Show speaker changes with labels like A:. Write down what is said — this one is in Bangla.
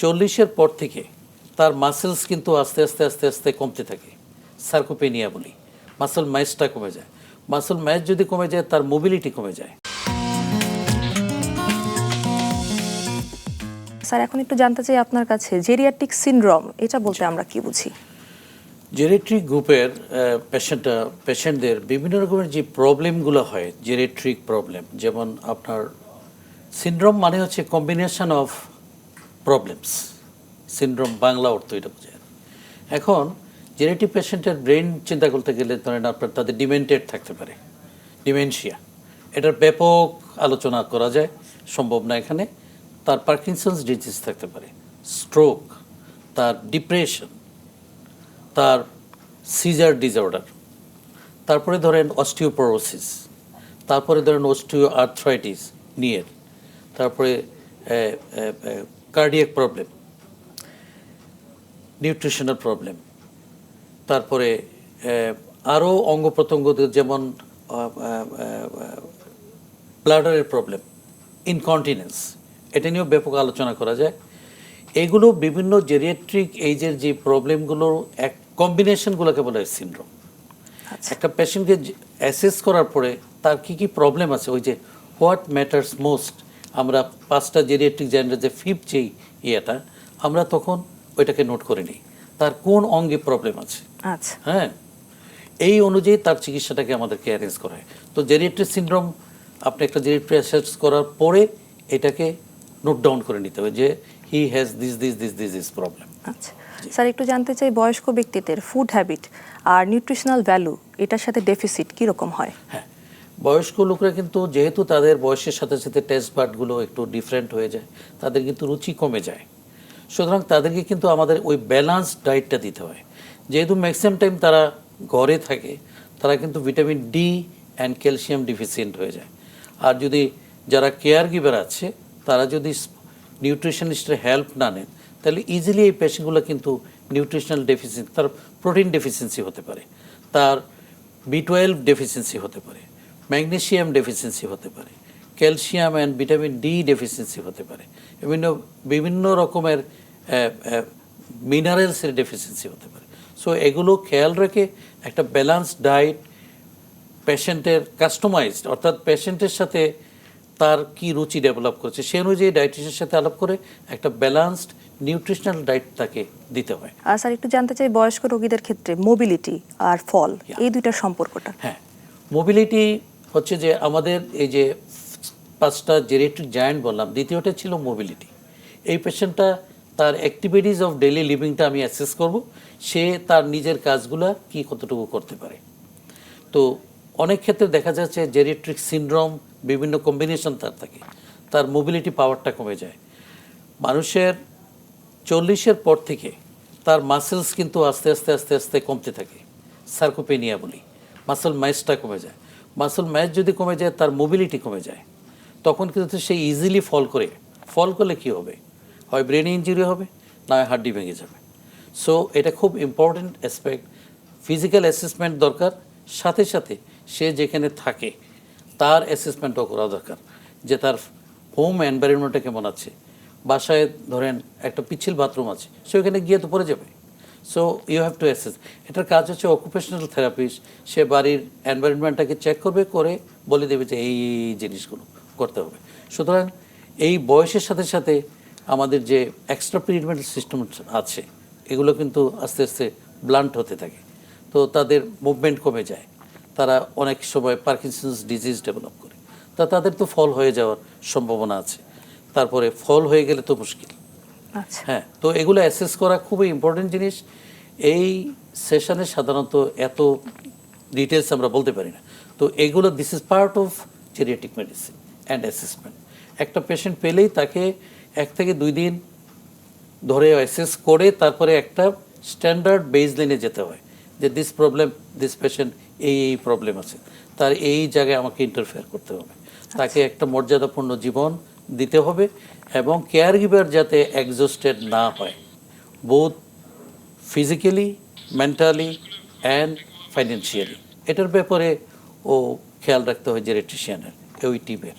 A: চল্লিশের পর থেকে তার মাসেলস কিন্তু আস্তে আস্তে আস্তে আস্তে কমতে থাকে। সার্কোপেনিয়া বলি। মাসেল ম্যাচটা কমে যায়। মাসেল ম্যাচ যদি কমে যায় তার মোবিলিটি কমে যায়।
B: স্যার এখন একটু জানতে চাই আপনার কাছে জেরিয়াট্রিক সিনড্রোম এটা বলতে আমরা কি বুঝি?
A: জেরেট্রিক গ্রুপের পেশেন্ট পেশেন্টদের বিভিন্ন রকমের যে প্রবলেমগুলো হয় জেরেট্রিক প্রবলেম যেমন আপনার সিনড্রোম মানে হচ্ছে combination of problems syndrome Bangla অর্থ এটা বোঝায়। এখন জেনেটিক পেশেন্টের ব্রেন চিন্তা করতে গেলে ধরেন আপনার তাদের ডিমেন্টেড থাকতে পারে। ডিমেনশিয়া এটার ব্যাপক আলোচনা করা যায়, সম্ভব না এখানে। তার পার্কিনসন্স ডিজিজ থাকতে পারে। স্ট্রোক তার ডিপ্রেশন তার সিজার ডিসঅর্ডার তারপরে ধরেন অস্টিওপোরোসিস তারপরে ধরেন অস্টিও আর্থ্রাইটিস নিয়ের তারপরে কার্ডিয়াক প্রবলেম নিউট্রিশনাল প্রবলেম তারপরে আরও অঙ্গ প্রত্যঙ্গ যেমন ব্লাডারের প্রবলেম ইনকন্টিনেন্স এটা নিয়েও ব্যাপক আলোচনা করা যায়। এগুলো বিভিন্ন জেরিয়াট্রিক এইজের যে প্রবলেমগুলোর এক কম্বিনেশনগুলোকে বলা হয় সিনড্রোম একটা পেশেন্টকে অ্যাসেস করার পরে তার কি কি প্রবলেম আছে? ওই যে হোয়াট ম্যাটার্স মোস্ট আমরা পাঁচটা জেরিয়াট্রিক জেন্ডার যে ফিফ যেই ইয়েটা আমরা তখন ওইটাকে নোট করে নিই। তার কোন অঙ্গে প্রবলেম আছে?
B: আচ্ছা।
A: হ্যাঁ? এই অনুযায়ী তার চিকিৎসাটাকে আমাদেরকে অ্যারেঞ্জ করা হয়। তো জেরিয়াট্রিক সিনড্রোম আপনি একটা জেরিয়াট্রি অ্যাসেস করার পরে এটাকে নোট ডাউন করে নিতে হবে যে he has this this this this this problem
B: আচ্ছা। স্যার একটু জানতে চাই বয়স্ক ব্যক্তিদের ফুড হ্যাবিট আর নিউট্রিশনাল ভ্যালু এটার সাথে ডেফিসিট কীরকম হয়?
A: হ্যাঁ। বয়স্ক লোকরা কিন্তু যেহেতু তাদের বয়সের সাথে সাথে টেস্ট বার্ডগুলো একটু ডিফারেন্ট হয়ে যায়, তাদের কিন্তু রুচি কমে যায়। সুতরাং তাদেরকে কিন্তু আমাদের ওই ব্যালান্স ডায়েটটা দিতে হয়। যেহেতু ম্যাক্সিমাম টাইম তারা ঘরে থাকে, তারা কিন্তু vitamin D and calcium deficient হয়ে যায়। আর যদি যারা কেয়ার গিভার আছে, তারা যদি নিউট্রিশনিস্টের হেল্প না নেন, তাহলে ইজিলি এই পেশেন্টগুলো কিন্তু নিউট্রিশনাল ডেফিসিয়েন্সি তার প্রোটিন ডেফিসিয়েন্সি হতে পারে। তার বি টুয়েলভ ডেফিসিয়েন্সি হতে পারে। ম্যাগনেসিয়াম ডেফিসিয়েন্সি হতে পারে calcium and vitamin D deficiency হতে পারে বিভিন্ন বিভিন্ন রকমের মিনারেলসের ডেফিসিয়েন্সি হতে পারে। সো এগুলো খেয়াল রেখে একটা ব্যালান্স ডায়েট পেশেন্টের কাস্টমাইজড অর্থাৎ পেশেন্টের সাথে তার কি রুচি ডেভেলপ করছে সে অনুযায়ী ডায়েটিশিয়ানের সাথে আলাপ করে একটা ব্যালান্সড নিউট্রিশনাল ডায়েট তাকে দিতে হয়।
B: আর স্যার একটু জানতে চাই বয়স্ক রোগীদের ক্ষেত্রে মোবিলিটি আর ফল এই দুইটার সম্পর্কটা।
A: হ্যাঁ মোবিলিটি হচ্ছে যে আমাদের এই যে পাঁচটা জেরিয়াট্রিক জায়ান্ট বললাম, দ্বিতীয়টা ছিল মোবিলিটি এই পেশেন্টটা তার অ্যাক্টিভিটিস অফ ডেইলি লিভিংটা আমি অ্যাসেস করব, সে তার নিজের কাজগুলা কি কতটুকু করতে পারে। তো অনেক ক্ষেত্রে দেখা যাচ্ছে জেরিয়াট্রিক সিনড্রোম বিভিন্ন কম্বিনেশন তার থাকে, তার মোবিলিটি পাওয়ারটা কমে যায়। মানুষের চল্লিশের পর থেকে তার মাসেলস কিন্তু আস্তে আস্তে আস্তে আস্তে কমতে থাকে সার্কোপেনিয়া বলি মাসেল ম্যাচটা কমে যায়। মাসেল ম্যাচ যদি কমে যায়, তার মোবিলিটি কমে যায়। তখন কিন্তু সে ইজিলি ফল করে। ফল করলে কি হবে? হয় ব্রেন ইঞ্জুরি হবে, না হয় হাড্ডি ভেঙে যাবে। সো এটা খুব ইম্পর্টেন্ট অ্যাসপেক্ট ফিজিক্যাল অ্যাসেসমেন্ট দরকার। সাথে সাথে সে যেখানে থাকে, তার অ্যাসেসমেন্টও করা দরকার। যে তার হোম এনভায়রনমেন্টটা কেমন আছে? বাসায় ধরেন একটা পিচ্ছিল বাথরুম আছে, সে ওখানে গিয়ে তো পড়ে যাবে। So you have to assess এটার কাজ হচ্ছে অকুপেশনাল থেরাপিস্ট সে বাড়ির এনভায়রনমেন্টটাকে চেক করবে, করে বলে দেবে যে এই জিনিসগুলো করতে হবে। সুতরাং এই বয়সের সাথে সাথে আমাদের যে এক্সট্রা পিরিয়ডমেন্টাল সিস্টেম আছে, এগুলো কিন্তু আস্তে আস্তে ব্লান্ট হতে থাকে। তো তাদের মুভমেন্ট কমে যায়। তারা অনেক সময় পার্কিনসন্স ডিজিজ ডেভেলপ করে। তা তাদের তো ফল হয়ে যাওয়ার সম্ভাবনা আছে। তারপরে ফল হয়ে গেলে তো মুশকিল। হ্যাঁ তো এগুলো অ্যাসেস করা খুবই ইম্পর্টেন্ট জিনিস। এই সেশনে সাধারণত এত ডিটেলস আমরা বলতে পারি না। তো এগুলো this is part of geriatric medicine and assessment একটা পেশেন্ট পেলেই তাকে এক থেকে দুই দিন ধরে অ্যাসেস করে তারপরে একটা স্ট্যান্ডার্ড বেজ লাইনে যেতে হয় যে দিস প্রবলেম দিস পেশেন্ট এই এই প্রবলেম আছে। তার এই জায়গায় আমাকে ইন্টারফেয়ার করতে হবে। তাকে একটা মর্যাদাপূর্ণ জীবন দিতে হবে এবং কেয়ার গিভার যাতে এক্সস্টেড না হয় বোধ ফিজিক্যালি মেন্টালি অ্যান্ড ফাইন্যান্সিয়ালি এটার ব্যাপারে ও খেয়াল রাখতে হয় জেরেট্রিশিয়ানের ওই টিমের